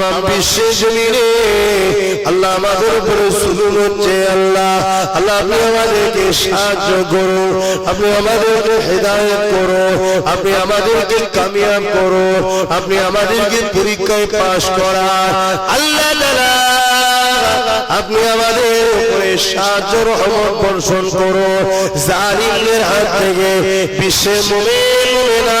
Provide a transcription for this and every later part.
তাম বিশ্বের জমিনে আল্লাহ আমাদের উপরে সুলুম হচ্ছে, আল্লাহ আল্লাহ আপনি আমাদেরকে সাহায্য করো, আপনি আমাদেরকে হেদায়ত করো, আপনি আমাদেরকে কামিয়াব করো, আপনি আমাদেরকে পরীক্ষায় পাশ করা। আল্লাহ আপনি আমাদের উপরে সাহায্য, রহমত বর্ষণ করো। জালিমদের হাত থেকে বিশ্বে মুমিন মুমিনা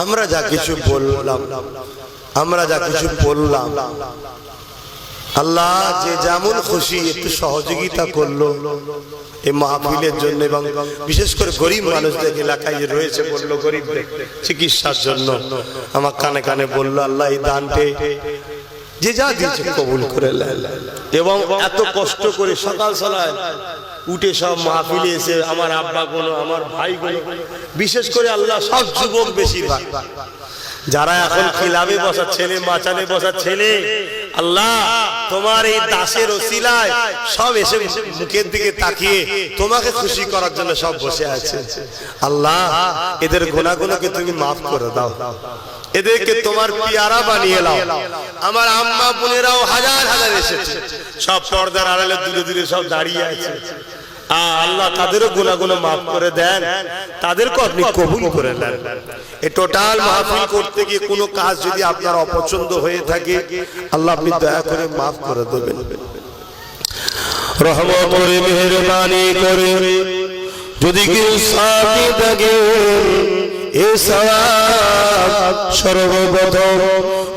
আমরা যা কিছু বললাম, আমরা যা কিছু বললাম। আল্লাহ যে যেমন খুশি একটু সহযোগিতা করল এই মাহফিলের জন্য এবং বিশেষ করে গরিব মানুষদের এলাকায় যে রয়েছে বলল গরিবদের চিকিৎসার জন্য, আমার কানে কানে বলল, আল্লাহ এই দানটে যে যা দিয়েছে কবুল করে এবং এত কষ্ট করে সকাল সকাল উঠে সব মাহফিলে এসে আমার আব্বা কোনো, আমার ভাই কোনো, বিশেষ করে আল্লাহ, সব যুবক বেশিরভাগ। যারা এখন খিলাবে বসার ছেলে, মাচানে বসার ছেলে আল্লাহ, তোমার এই দাসের ওসিলায় সব এসে মুখের দিকে তাকিয়ে তোমাকে খুশি করার জন্য সব বসে আছে। আল্লাহ, এদের গোনাগুলোকে তুমি মাফ করে দাও। এদেরকে তোমার পিয়ারা বানিয়ে নাও। আমার আম্মা বোনেরাও হাজার হাজার এসেছে। সব পর্দার আড়ালে দূরে দূরে সব দাঁড়িয়ে আছে। আল্লাহ তাদেরও গুণাগুলো মাফ করে দেন। তাদেরকে আপনি কবুল করে নেন। এই টোটাল মাহফিল করতে গিয়ে কোনো কাজ যদি আপনার অপছন্দ হয়ে থাকে আল্লাহ আপনি দয়া করে মাফ করে দেবেন। রহমত করে মেহরবানি করে যদি কেউ সাথে থাকে এ সর্বপ্রথম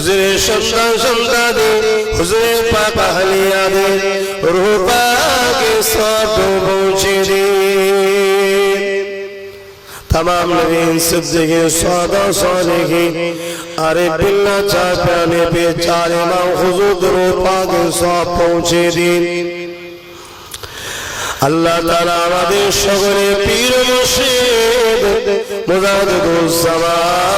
হুজুরের সন্তান সন্তানে হুজুরের পাক আহলিয়াদের রূপাকে সব পৌঁছে দে। তমাম নবীন সব সাদা সালেহে আরে বিল্লা চা প্রাণে বেচারে মা হুজুর রূপাকে সব পৌঁছে দিন আল্লাহ তারা আমাদের সকলে পীর মুর্শিদ, মুজাহিদুল সালাম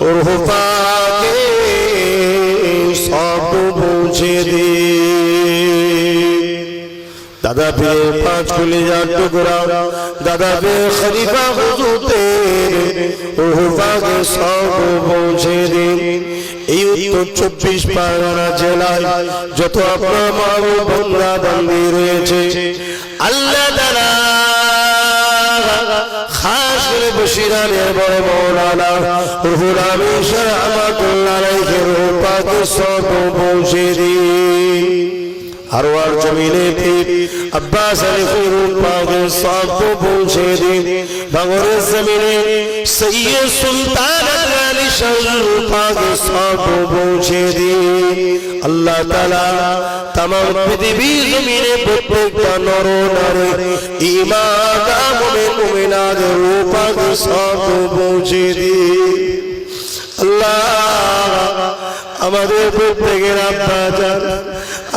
ওর হুফাকে সব পৌঁছে দিন দাদা পীর পাঁচ কুলি যার টুকরা দাদা পীর খলিফা হুজুরতে হুফাকে সব পৌঁছে দিন এই উত্তর চব্বিশ পরগনা জেলায় যত আপনার মাবু বন্ধা বান্দি রয়েছে আল্লাহ করে বসিরানের বড় মৌলানা। রুহুল আমিন রহমাতুল্লাহ আলাইহি রূপাকে সব পৌঁছে দিন হারওয়ার জমিনে আব্বাস আলী হুরুল সব পৌঁছে দিন বাংলাদেশ জমিনে সৈয়দ সুলতান সরল পাগ সব পৌঁছে দিয়ে আল্লাহ তালা তাম পৃথিবী জমিনে প্রত্যেকটা নর নারে ইমান আমলে মুমিনাদ রূপাগ সব পৌঁছে দিয়ে আল্লাহ আমাদের প্রত্যেকের আব্বা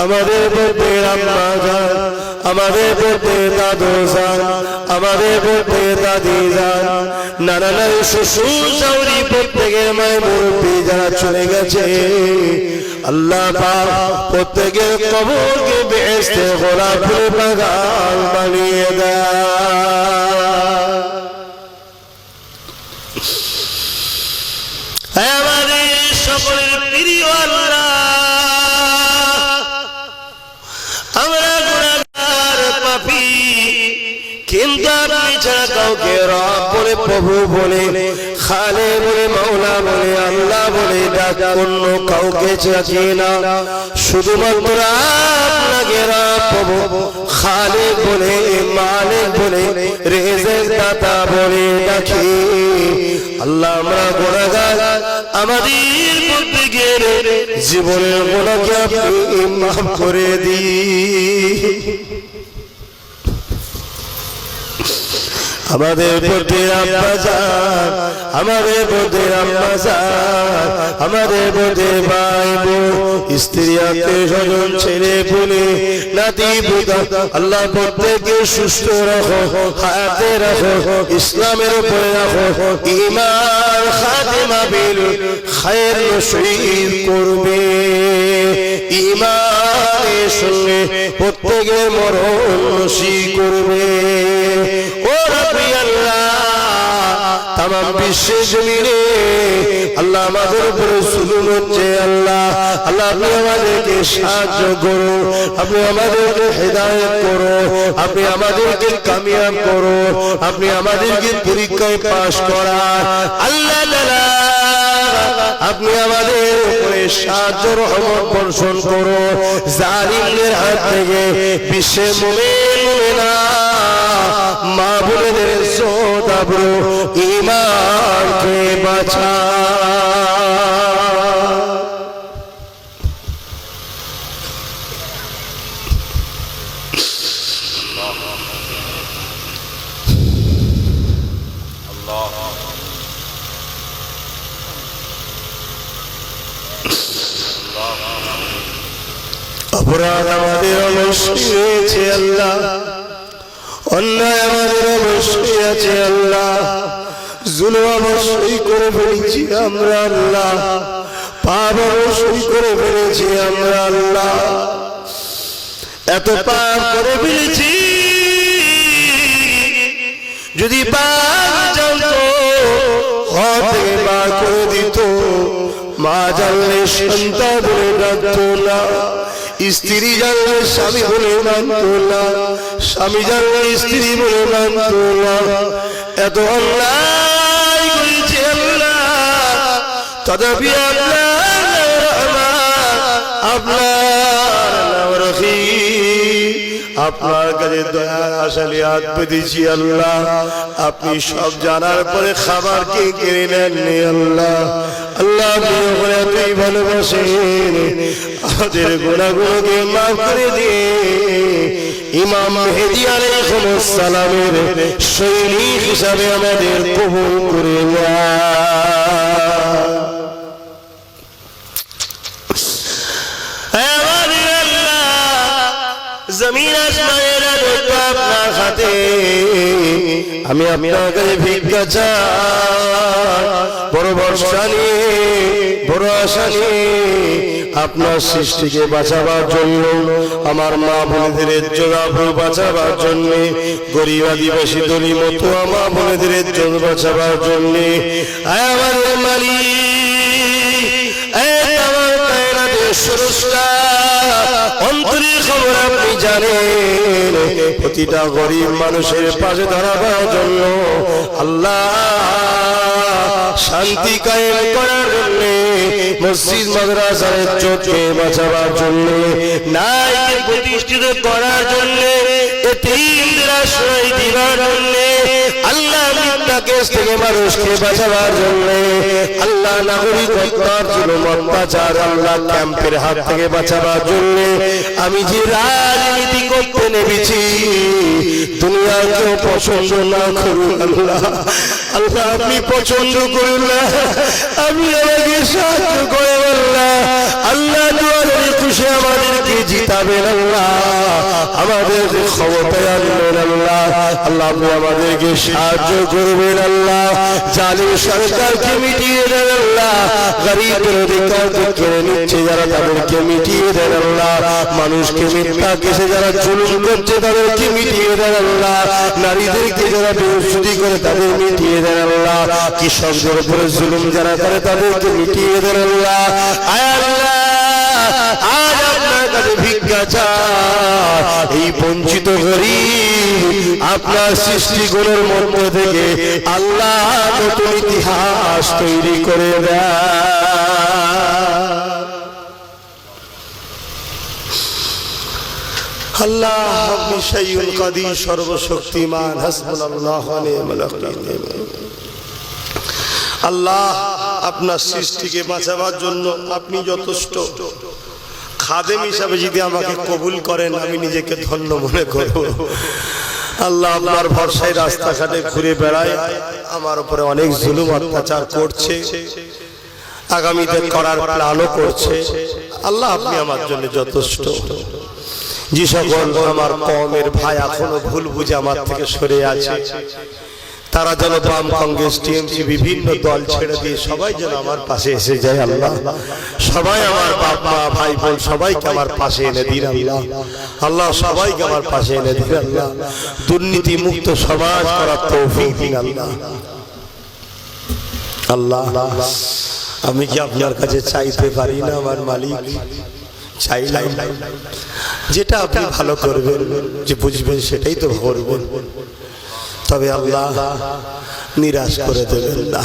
আমাদের প্রত্যেকের আম্মা যান আমাদের প্রত্যেক দাদু যান আমাদের প্রত্যেক দাদি যান নানা নারী শ্বশুর চাউরি প্রত্যেকের মায়ের মুরব্বী যারা চলে গেছে। আল্লাহ পাক প্রত্যেকের কবরকে বেহেস্তে গোলাপের বাগান বানিয়ে দেয় কাউকে রব বলে, প্রভু বলে খালে বলে, মাওলা বলে, আল্লাহ বলে অন্য কাউকে চাচি না। শুধুমাত্র আপনাকে রাখব খালে বলে, মালিক বলে দাতা বলে ডাকি। আল্লাহ আমরা গোনাগার, আমাদের প্রত্যেকের জীবনের গোনাকে আপনি মাফ করে দিই। আমাদের প্রতি আব্বাজান আমাদের প্রতি আম্মাজান আমাদের প্রতি ভাই স্ত্রী আত্মীয় স্বজন, ছেলে পুলে, নাতি পুতা, আল্লাহ প্রত্যেককে সুস্থ রাখো, হাতে রাখো, ইসলামের উপরে রাখো ইমান খাতেমা বিল খায়ের নসিব করবে। ইমানের সঙ্গে প্রত্যেকের মরণ নসিব করবে। তাম বিশ্বে জমিনে আল্লাহ আমাদের উপরে জুলুম হচ্ছে, আল্লাহ আল্লাহ, আপনি আমাদেরকে সাহায্য করো, আপনি আমাদেরকে হেদায়ত করো, আপনি আমাদেরকে কামিয়াব করো, আপনি আমাদেরকে পরীক্ষায় পাশ করা। আল্লাহ আপনি আমাদের উপরে সাহায্য, রহমত বর্ষণ করো। জালিমদের হাত থেকে বিশ্বে মুমিন, মুমিনা, মা বোনেদের সোদাবরো ইমানকে বাঁচা অপরাধ আমাদের অবশ্যই রয়েছে আল্লাহ। অন্যায় আমাদের অবশ্যই আছে আল্লাহ। জুলুম অবশ্যই করে ফেলেছি আমরা আল্লাহ। পাপ অবশ্যই করে ফেলেছি আমরা আল্লাহ। এত পাপ করে ফেলেছি, যদি পাপ জানতো থেকে বার করে দিত। মা জানলে সন্তান বলে ডাকতো না। স্ত্রী জানলে স্বামী বলে মানত না স্বামী জানলে স্ত্রী বলে মানত না এত অন্যায় করেছে তথাপি আপনার আপনার নাম কাছে দয়ার আশালি হাত পেতেছি আল্লাহ। আপনি সব জানার পরে খাবার কে কেড়ে নেননি আল্লাহ? আল্লাহ ভালোবাসেন। আমাদের গোনাগুলোকে মাফ করে দিয়ে ইমাম মেহেদি আলাইহিস সালামের সৈনিক হিসাবে আমাদের কবুল করে হাতে। আমি আপনার কাছে ভিক্ষা চাই। বড় ভরসা নিয়ে বড় আশা নিয়ে আপনার সৃষ্টিকে বাঁচাবার জন্য, আমার মা বোনেদের জোড়াফুল বাঁচাবার জন্য, গরিব আদিবাসী দলি মতো আমার বোনেদের জন্য বাঁচাবার জন্য। প্রতিটা গরিব মানুষের পাশে দাঁড়াবার জন্য আল্লাহ শান্তি কায়েম করার জন্য মসজিদ, মাদ্রাসার বাঁচাবার জন্য নাইকে প্রতিষ্ঠিত করার জন্য আল্লাহ ক্যাম্পের হাত থেকে বাঁচাবার জন্য, আমি যে রাজনীতি করতে নেমেছি দুনিয়া কেউ পছন্দ না করুন আল্লাহ। আল্লাহ আপনি পছন্দ করুন না আপনি আমাকে করে আল্লাহ আল্লাহ খুশি, আমাদেরকে জিতাবেন আল্লাহ। আমাদের ক্ষমতায় আনবেন আল্লাহ। আল্লাহ আপনি আমাদেরকে সাহায্য করবেন আল্লাহ। সরকারকে মিটিয়ে দেন আল্লাহ। গরিবের অধিকারকে কেড়ে নিচ্ছে যারা, তাদেরকে মিটিয়ে দেন আল্লাহ। মানুষকে মিথ্যা কেসে যারা জুলুম করছে, তাদেরকে মিটিয়ে দেন আল্লাহ। নারীদেরকে যারা বেউসুদি করে, তাদের মিটিয়ে দেন আল্লাহ। কৃষকদের উপরে জুলুম যারা করে, তাদেরকে মিটিয়ে দেন আল্লাহ এই বঞ্চিত আপনার থেকে আল্লাহ নতুন ইতিহাস তৈরি করে দেয়। আল্লাহ সর্বশক্তিমান ওয়াকিল আল্লাহ আপনার সৃষ্টিকে বাঁচাবার জন্য আপনি যথেষ্ট। খাদেম হিসাবে যদি আমাকে কবুল করেন, আমি নিজেকে ধন্য মনে করব। আল্লাহ আপনার ভরসায় রাস্তাঘাটে ঘুরে বেড়ায়, আমার উপরে অনেক জুলুম অত্যাচার করছে। আগামীতে করার প্ল্যানও করছে। আল্লাহ আপনি আমার জন্য যথেষ্ট। যে সকল আমার কমের ভাই এখনও ভুল বুঝে আমার থেকে সরে আছে। তারা যেন বাম কংগ্রেস, টিএমসি, বিভিন্ন দল ছেড়ে দিয়ে সবাই যেন আমার পাশে এসে যায় আল্লাহ। সবাই আমার মা ভাই বোন সবাইকে আমার পাশে এনে দিন আল্লাহ। আল্লাহ, সবাইকে আমার পাশে এনে দিন আল্লাহ। দুর্নীতি মুক্ত সমাজ করার তৌফিক দিন আল্লাহ। আল্লাহ, আমি কি আপনার কাছে চাইতে পারি না, আমার মালিক? চাইলাম। যেটা আপনি ভালো করবেন, যে বুঝবেন সেটাই তো করবেন তবে আল্লাহ নিরাশ করে দেবেন না।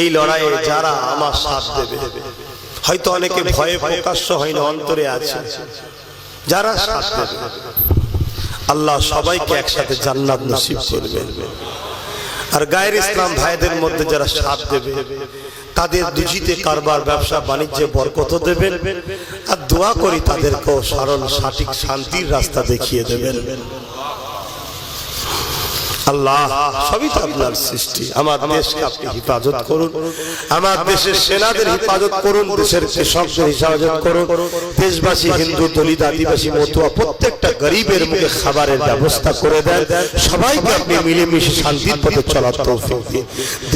এই লড়াইয়ে যারা আমার সাথ দেবে, হয়তো অনেকে ভয়ে প্রকাশ্য হয় না, অন্তরে আছে। যারা সাথ দেবে, আল্লাহ সবাইকে একসাথে জান্নাত নসিব করবেন আর গায়ের ইসলাম ভাইদের মধ্যে যারা সাথ দেবে তাদের দুজিতে কারবার, ব্যবসা, বাণিজ্যে বরকত দেবেন। আর দোয়া করি তাদেরকেও সরল সঠিক শান্তির রাস্তা দেখিয়ে দেবেন। আল্লাহ, সবই তো আপনার সৃষ্টি। আমার দেশকে আপনি হেফাজত করুন। আমার দেশের সেনাদের হেফাজত করুন, দেশের কৃষকদের হেফাজত করুন। দেশবাসী হিন্দু, দলিত, আদিবাসী, মতুয়া, প্রত্যেকটা গরিবের মুখে খাবারের ব্যবস্থা করে দেন। সবাইকে আপনি মিলেমিশে শান্তির পথে চলার তৌফিক দিন।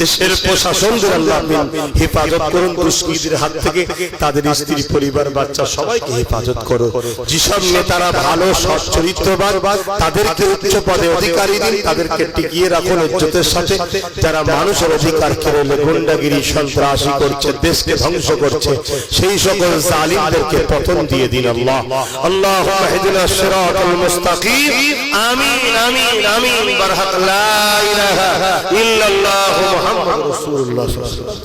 দেশের প্রশাসনদের আল্লাহ আপনি হেফাজত করুন। দুষ্কৃতীদের হাত থেকে তাদের স্ত্রী, পরিবার, বাচ্চা সবাইকে হেফাজত করুন। যেসব নেতারা ভালো সৎ চরিত্রবান তাদেরকে উচ্চ পদে অধিকারী দিন তাদেরকে টিকিয়ে রাখুন ইজ্জতের সাথে। যারা মানুষের অধিকার কেড়ে গুন্ডাগিরি সন্ত্রাসী করছে দেশকে ধ্বংস করছে। সেই সকল জালিমদেরকে পতন দিয়ে দিন আল্লাহ। আল্লাহ। হেদিনা সিরাতাল মুস্তাকিম। আমিন আমিন আমিন। বারহাত লা ইলাহা ইল্লাল্লাহু মুহাম্মাদুর রাসূলুল্লাহ।